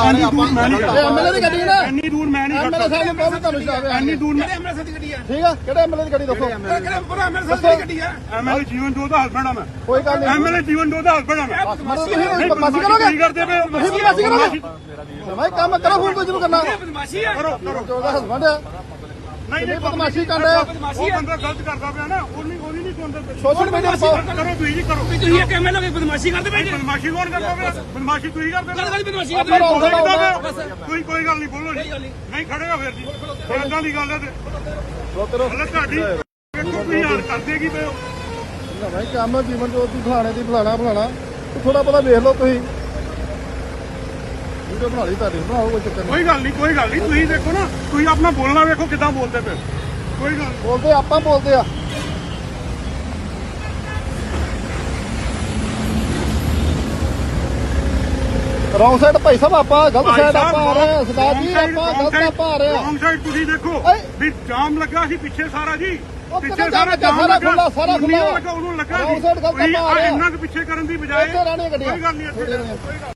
ਮੈਂ ਨਹੀਂ ਇਹ ਐਮਐਲਏ ਦੀ ਗੱਡੀ ਨਾ ਐਨੀ ਦੂਰ ਮੈਂ ਨਹੀਂ ਐਮਐਲਏ ਸਾਹਿਬ ਨੂੰ ਬਹੁਤ ਤੁਹਾਨੂੰ ਸ਼ਰਾਬ ਹੈ ਐਨੀ ਦੂਰ ਕਿਹੜੇ ਐਮਐਲਏ ਦੀ ਗੱਡੀ ਆ ਠੀਕ ਆ ਕਿਹੜੇ ਐਮਐਲਏ ਦੀ ਗੱਡੀ ਦੱਸੋ ਕਿਹੜੇ ਪੂਰਾ ਐਮਐਲਏ ਦੀ ਗੱਡੀ ਆ ਐਮਐਲਏ ਜੀਵਨ ਜੋਤ ਦਾ ਹਸਬੰਡ ਆ ਮੈਂ ਕੋਈ ਗੱਲ ਨਹੀਂ ਐਮਐਲਏ ਜੀਵਨ ਜੋਤ ਦਾ ਹਸਬੰਡ ਆ ਮੈਂ ਬਦਮਾਸ਼ੀ ਕਰੋਗੇ ਕੀ ਕਰਦੇ ਪਏ ਬਦਮਾਸ਼ੀ ਕਰੋਗੇ ਭਾਈ ਕੰਮ ਕਰੋ ਹੁਣ ਕੋਈ ਜਿਹਨੂੰ ਕਰਨਾ ਬਦਮਾਸ਼ੀ ਆ ਕਰੋ ਕਰੋ ਜੋ ਦਾ ਹਸਬੰਡ ਆ ਨਹੀਂ ਨਹੀਂ ਨਹੀਂ ਬਦਮਾਸ਼ੀ ਕਰ ਰਿਹਾ ਉਹ ਬੰਦਾ ਗਲਤ ਕਰਦਾ ਪਿਆ ਨਾ ਉਹ ਨਹੀਂ ਉਹ ਨਹੀਂ ਸੁਣਦਾ ਸੋਸ਼ਲ ਮੀਡੀਆ ਪਾਓ ਕਰੋ ਤੁਸੀਂ ਜੀ ਕਰੋ। ਤੁਸੀਂ ਐਮਐਲਏ ਦੀ ਬਦਮਾਸ਼ੀ ਕਰਦੇ ਪਏ ਬਦਮਾਸ਼ੀ ਕੌਣ ਕਰਦਾ ਪਿਆ? ਬਦਮਾਸ਼ੀ ਤੁਸੀਂ ਕਰਦੇ ਗੱਲ ਗੱਲ ਬਦਮਾਸ਼ੀ ਕਰਦੇ ਪਿਆ ਕੋਈ ਕੋਈ ਗੱਲ ਨਹੀਂ ਬੋਲੋ ਜੀ। ਨਹੀਂ। ਖੜੇਗਾ ਫਿਰ ਜੀ। ਇਦਾਂ ਦੀ ਗੱਲ ਹੈ ਤੇ। ਹਲੇ ਤੁਹਾਡੀ ਤੁਸੀਂ ਹਾਲ ਕਰਦੇ ਕੀ ਪਏ ਹੋ? ਨਾ ਭਾਈ ਕੰਮ ਜੀਵਨ ਜੋਤ ਦੀ ਫਲਾਣੇ ਦੀ ਫਲਾਣਾ ਫਲਾਣਾ। ਥੋੜਾ ਬਹੁਤਾ ਵੇਖ ਲਓ ਤੁਸੀਂ। ਵੀਡੀਓ ਬਣਾ ਲਈ ਤੁਹਾਡੀ ਬਣਾਓ ਕੋਈ ਚੱਕਰ ਨਹੀਂ ਕੋਈ ਗੱਲ ਨਹੀਂ ਕੋਈ ਗੱਲ ਨਹੀਂ ਤੁਸੀਂ ਦੇਖੋ ਨਾ ਤੁਸੀਂ ਆਪਣਾ ਬੋਲਣਾ ਵੇਖੋ ਕਿਦਾਂ ਬੋਲਦੇ ਪਏ। ਕੋਈ ਗੱਲ। ਬੋਲਦੇ ਆਪਾਂ ਬੋਲਦੇ ਆ ਰੌਂਗ ਸਾਈਡ ਭਾਈ ਸਾਹਿਬ ਆਪਾਂ ਗਲਤ ਭਾਈ ਸਾਈਡ ਸਾਹਿਬ, ਆਪਾਂ ਆ ਰਹੇ ਹਾਂ ਸਰਦਾਰ wrong ਜੀ side, ਆਪਾਂ wrong ਗਲਤ side, ਆਪਾਂ ਆ ਰਹੇ ਹਾਂ wrong side ਤੁਸੀਂ ਦੇਖੋ ਓਏ। ਵੀ ਜਾਮ ਲੱਗਾ ਸੀ ਪਿੱਛੇ ਸਾਰਾ ਜੀ ਉਹ ਪਿੱਛੇ ਕਿੱਥੇ ਸਾਰਾ ਜਾਮ ਲੱਗਾ? ਲੱਗਾ ਸਾਰਾ ਸਾਰਾ ਉਹਨੂੰ। ਲੱਗਾ ਉਹਨੂੰ ਲੱਗਾ Wrong ਸੀ side ਗਲਤ ਤੁਸੀਂ ਆਪਾਂ ਆ ਰਹੇ ਹਾਂ। ਇੰਨਾ ਕੁ ਪਿੱਛੇ ਕਰਨ ਦੀ ਬਜਾਏ ਇੱਥੇ ਰਹਿਣੀਆਂ ਗੱਡੀਆਂ ਕੋਈ ਗੱਲ ਨਹੀਂ ਇੱਥੇ ਥੋੜ੍ਹੀਆਂ ਕੋਈ ਗੱਲ